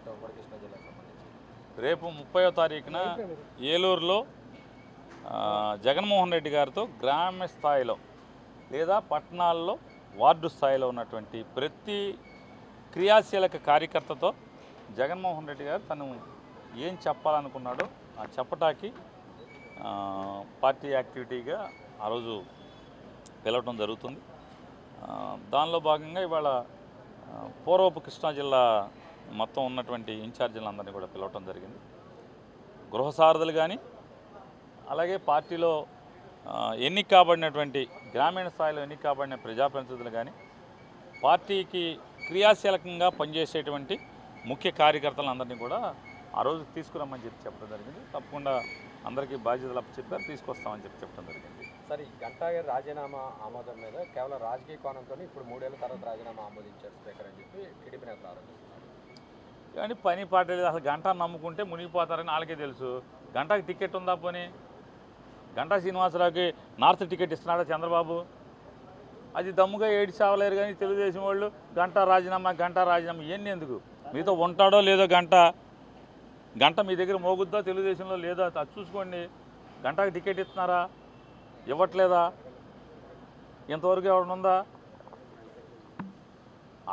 మొత్తం ఉమ్మడి కృష్ణా జిల్లాకు సంబంధించి. రేపు ముప్పయో తారీఖున ఏలూరులో జగన్మోహన్ రెడ్డి గారితో గ్రామ స్థాయిలో లేదా పట్టణాల్లో వార్డు స్థాయిలో ఉన్నటువంటి ప్రతి క్రియాశీలక కార్యకర్తతో జగన్మోహన్ రెడ్డి గారు తను ఏం చెప్పాలనుకున్నాడో ఆ చెప్పటానికి పార్టీ యాక్టివిటీగా ఆ రోజు పిలవటం జరుగుతుంది. దానిలో భాగంగా ఇవాళ పూర్వపు కృష్ణా జిల్లా మొత్తం ఉన్నటువంటి ఇన్ఛార్జీలందరినీ కూడా పిలవటం జరిగింది. గృహసారథులు కానీ అలాగే పార్టీలో ఎన్ని ఎన్నిక కాబడినటువంటి గ్రామీణ స్థాయిలో ఎన్నిక కాబడిన ప్రజాప్రతినిధులు కానీ పార్టీకి క్రియాశీలకంగా పనిచేసేటువంటి ముఖ్య కార్యకర్తలందరినీ కూడా ఆ రోజు తీసుకురమ్మని చెప్పి చెప్పడం జరిగింది. తప్పకుండా అందరికీ బాధ్యతలు చెప్పారు తీసుకొస్తామని చెప్పి చెప్పడం జరిగింది. సరే ఈ గంటా గారి రాజీనామా ఆమోదం మీద కేవలం రాజకీయ కోణంతో ఇప్పుడు మూడేళ్ళ తర్వాత రాజీనామా ఆమోదించారు స్పీకర్ అని చెప్పి టీడీపీ నేతలు ఆరోపిస్తున్నారు. కానీ పని పాట లేదు. అసలు గంట నమ్ముకుంటే మునిగిపోతారని వాళ్ళకే తెలుసు. గంటకి టికెట్ ఉందా పోనీ? గంటా శ్రీనివాసరావుకి నార్త్ టికెట్ ఇస్తున్నాడా చంద్రబాబు? అది దమ్ముగా ఏడి చావలేరు కానీ తెలుగుదేశం వాళ్ళు గంట రాజీనామా గంట రాజీనామా. ఇవన్నీ ఎందుకు? మీతో ఉంటాడో లేదో గంట. గంట మీ దగ్గర మోగుద్దా తెలుగుదేశంలో లేదో? అది చూసుకోండి. గంటకి టికెట్ ఇస్తున్నారా? ఇవ్వట్లేదా? ఇంతవరకు ఎవడనుందా ఉందా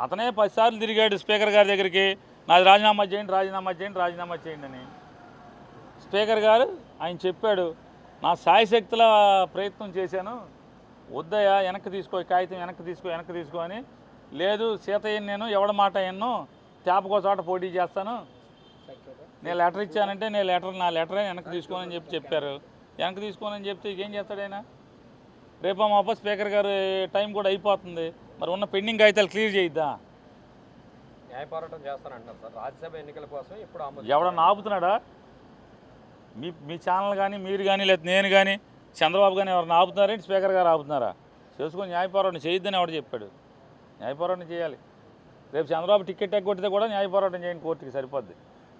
అతనే పదిసార్లు తిరిగాడు స్పీకర్ గారి దగ్గరికి. నాది రాజీనామా చేయండి రాజీనామా చేయండి రాజీనామా చేయండి అని. స్పీకర్ గారు ఆయన చెప్పాడు నా సాయశక్తుల ప్రయత్నం చేశాను. వద్దయ్యా వెనక్కి తీసుకో కాగితం వెనక్కి తీసుకో వెనక్కి తీసుకో అని. లేదు సీతయ్య నేను ఎవడ మాట ఎన్నో తేపకో చోట పోటీ చేస్తాను. నేను లెటర్ ఇచ్చానంటే నేను లెటర్ నా లెటర్ వెనక్కి తీసుకోనని చెప్పి చెప్పారు. వెనక్కి తీసుకోనని చెప్తే ఏం చేస్తాడు ఆయన? రేపో మాపో స్పీకర్ గారు టైం కూడా అయిపోతుంది. మరి ఉన్న పెండింగ్ కాగితాలు క్లియర్ చేయిద్దా? న్యాయ పోరాటం చేస్తానంటున్నారు సార్. రాజ్యసభ ఎన్నికల కోసం ఇప్పుడు ఆమోదం ఎవడన్నా ఆపుతున్నాడా? మీ మీ ఛానల్ కానీ మీరు కానీ లేదా నేను కానీ చంద్రబాబు కానీ ఎవరిని ఆపుతున్నారేంటి స్పీకర్ గారు ఆపుతున్నారా? చేసుకొని న్యాయ పోరాటం చేయొద్దని ఎవడు చెప్పాడు? న్యాయ పోరాటం చేయాలి. రేపు చంద్రబాబు టికెట్ ఎగ్గొట్టితే కూడా న్యాయ పోరాటం చేయండి కోర్టుకి సరిపోద్ది.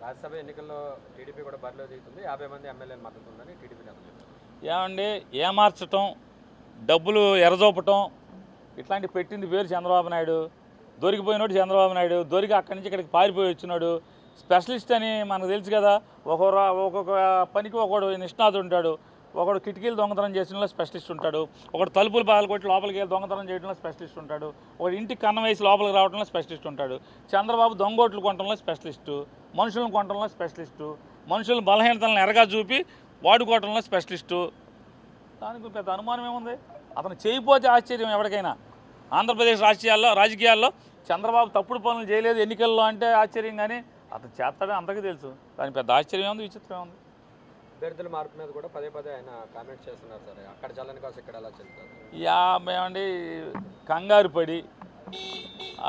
రాజ్యసభ ఎన్నికల్లో టీడీపీ కూడా బరిలో దిగుతుంది. యాభై మంది ఎమ్మెల్యేల మద్దతు ఉందని టీడీపీ ఏమండి? ఏమార్చటం డబ్బులు ఎరజోపటం ఇట్లాంటి పెట్టింది పేరు చంద్రబాబు నాయుడు. దొరికిపోయినాడు చంద్రబాబు నాయుడు దొరికి అక్కడి నుంచి ఇక్కడికి పారిపోయి వచ్చినాడు. స్పెషలిస్ట్ అని మనకు తెలుసు కదా ఒక్కొక్క ఒక్కొక్క పనికి ఒకడు నిష్ణాతుడు ఉంటాడు. ఒకడు కిటికీలు దొంగతనం చేసిన స్పెషలిస్ట్ ఉంటాడు. ఒకడు తలుపులు పాలకొట్టి కొట్టి లోపలికి వెళ్ళి దొంగతనం చేయడంలో స్పెషలిస్ట్ ఉంటాడు. ఒకడు ఇంటికి కన్నం వేసి లోపలికి రావడంలో స్పెషలిస్ట్ ఉంటాడు. చంద్రబాబు దొంగోట్లు కొనడంలో స్పెషలిస్టు. మనుషులను కొనడంలో స్పెషలిస్టు. మనుషుల బలహీనతలను ఎరగా చూపి వాడుకోవడంలో స్పెషలిస్టు. దానికి పెద్ద అనుమానం ఏముంది? అతను చేయకపోతే ఆశ్చర్యం ఎవరికైనా. ఆంధ్రప్రదేశ్ రాజకీయాల్లో రాజకీయాల్లో చంద్రబాబు తప్పుడు పనులు చేయలేదు ఎన్నికల్లో అంటే ఆశ్చర్యం కానీ అతను చేస్తాడని అందరికీ తెలుసు. దానికి పెద్ద ఆశ్చర్యం ఉంది విచిత్రం ఉంది. అభ్యర్థుల మార్పు మీద కూడా పదే పదే ఆయన కామెంట్ చేస్తున్నారు సార్. అక్కడ చల్లని కోసం ఇక్కడ ఎలా చెల్లుతారు? యా మేమండి కంగారు పడి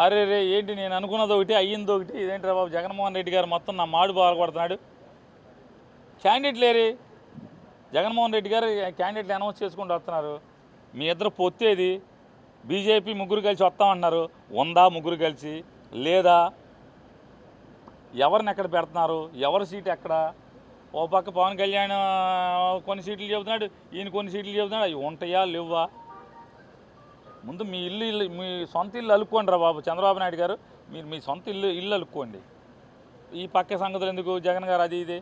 అరే రే ఏంటి నేను అనుకున్నది ఒకటి అయ్యింది ఒకటి ఇదేంటి బాబు జగన్మోహన్ రెడ్డి గారు మొత్తం నా మాడు బాగుపడుతున్నాడు క్యాండిడేట్ లేరి జగన్మోహన్ రెడ్డి గారు క్యాండిడేట్లు అనౌన్స్ చేసుకుంటూ వస్తున్నారు. మీ ఇద్దరు పొత్తేది బీజేపీ ముగ్గురు కలిసి వస్తామన్నారు. ఉందా ముగ్గురు కలిసి? లేదా? ఎవరిని ఎక్కడ పెడుతున్నారు? ఎవరి సీట్ ఎక్కడ? ఓ పక్క పవన్ కళ్యాణ్ కొన్ని సీట్లు చెబుతున్నాడు. ఈయన కొన్ని సీట్లు చెబుతున్నాడు. అవి ఉంటాయా? లేవా? ముందు మీ ఇల్లు ఇల్లు మీ సొంత ఇల్లు అలుక్కోండి రా బాబు. చంద్రబాబు నాయుడు గారు మీరు మీ సొంత ఇల్లు ఇల్లు అలుక్కోండి. ఈ పక్క సంగతులు ఎందుకు? జగన్ గారు అది ఇది.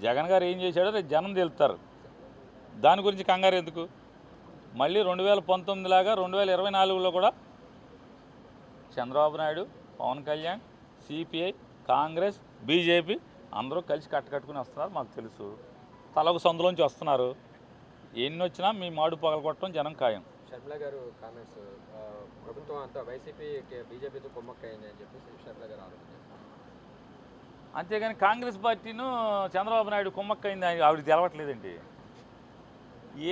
జగన్ గారు ఏం చేశాడో రేపు జనం తెలుస్తారు దాని గురించి కంగారు ఎందుకు? మళ్ళీ రెండు వేల పంతొమ్మిది లాగా రెండు వేల ఇరవై నాలుగులో కూడా Chandrababu Naidu Pawan Kalyan CPI Congress BJP అందరూ కలిసి కట్టకట్టుకుని వస్తున్నారు మాకు తెలుసు. తలకు సందులోంచి వస్తున్నారు. ఎన్ని వచ్చినా మీ మాడు పగలగొట్టడం జనం ఖాయం. షర్మిల గారు కామెంట్స్ ప్రభుత్వం అంతా వైసీపీ బీజేపీతో కుమ్మక్కైంది అని చెప్పేసి షర్మిల గారు ఆరోపించారు అంతేగాని కాంగ్రెస్ పార్టీను చంద్రబాబు నాయుడు కుమ్మక్కైంది ఆవిడ తెలవట్లేదండి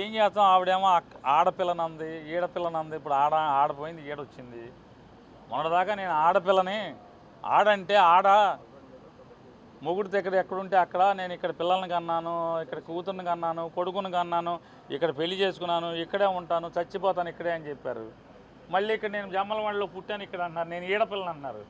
ఏం చేస్తాం? ఆవిడేమో ఆడపిల్లనంది ఈడపిల్లనంది ఇప్పుడు ఆడ ఆడపోయింది ఈడొచ్చింది. మొన్నటిదాకా నేను ఆడపిల్లని. ఆడంటే ఆడ మొగుడితో ఇక్కడ ఎక్కడుంటే అక్కడ నేను ఇక్కడ పిల్లల్ని కన్నాను ఇక్కడ కూతుర్ని కన్నాను కొడుకుని కన్నాను ఇక్కడ పెళ్ళి చేసుకున్నాను ఇక్కడే ఉంటాను చచ్చిపోతాను ఇక్కడే అని చెప్పారు. మళ్ళీ ఇక్కడ నేను జమ్మలవాడలో పుట్టాను ఇక్కడ అన్నారు. నేను ఈడపిల్లని అన్నారు.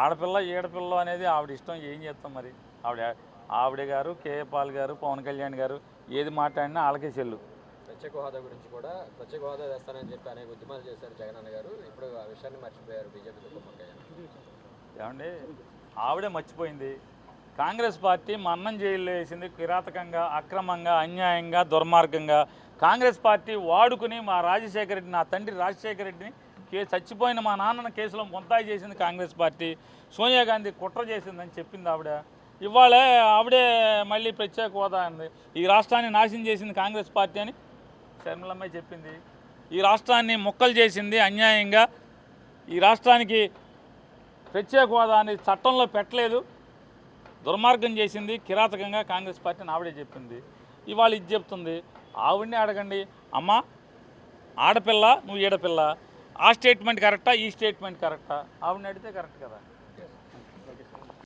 ఆడపిల్ల ఈడపిల్ల అనేది ఆవిడ ఇష్టం. ఏం చేస్తాం మరి? ఆవిడ ఆవిడ గారు కేఏ పాల్ గారు పవన్ కళ్యాణ్ గారు ఏది మాట్లాడినా వాళ్ళకే చెల్లు ప్రత్యేక హోదా గురించి కూడా ప్రత్యేక హోదా తెస్తానని చెప్పి అనేక ఉద్యమాలు చేశారు జగనన్న గారు. ఇప్పుడు ఆ విషయాన్ని మర్చిపోయారు కుమ్మక్కయ్యారు ఏమండి? ఆవిడే మర్చిపోయింది. కాంగ్రెస్ పార్టీ మా అన్నం జైల్లో వేసింది కిరాతకంగా అక్రమంగా అన్యాయంగా దుర్మార్గంగా. కాంగ్రెస్ పార్టీ వాడుకుని మా రాజశేఖర రెడ్డి నా తండ్రి రాజశేఖర రెడ్డిని కే చచ్చిపోయిన మా నాన్నన కేసులో మొంతాయి చేసింది కాంగ్రెస్ పార్టీ. సోనియా గాంధీ కుట్ర చేసిందని చెప్పింది ఆవిడ. ఇవాళ ఆవిడే మళ్ళీ ప్రత్యేక హోదా అంది. ఈ రాష్ట్రాన్ని నాశనం చేసింది కాంగ్రెస్ పార్టీ అని శర్మలమ్మ చెప్పింది. ఈ రాష్ట్రాన్ని ముక్కలు చేసింది అన్యాయంగా. ఈ రాష్ట్రానికి ప్రత్యేక హోదా అనేది చట్టంలో పెట్టలేదు. దుర్మార్గం చేసింది కిరాతకంగా కాంగ్రెస్ పార్టీని ఆవిడే చెప్పింది. ఇవాళ ఇది చెప్తుంది. ఆవిడనే అడగండి. అమ్మ ఆడపిల్ల నువ్వు ఈడపిల్ల. ఆ స్టేట్మెంట్ కరెక్టా? ఈ స్టేట్మెంట్ కరెక్టా? ఆవిడని అడిగితే కరెక్ట్ కదా.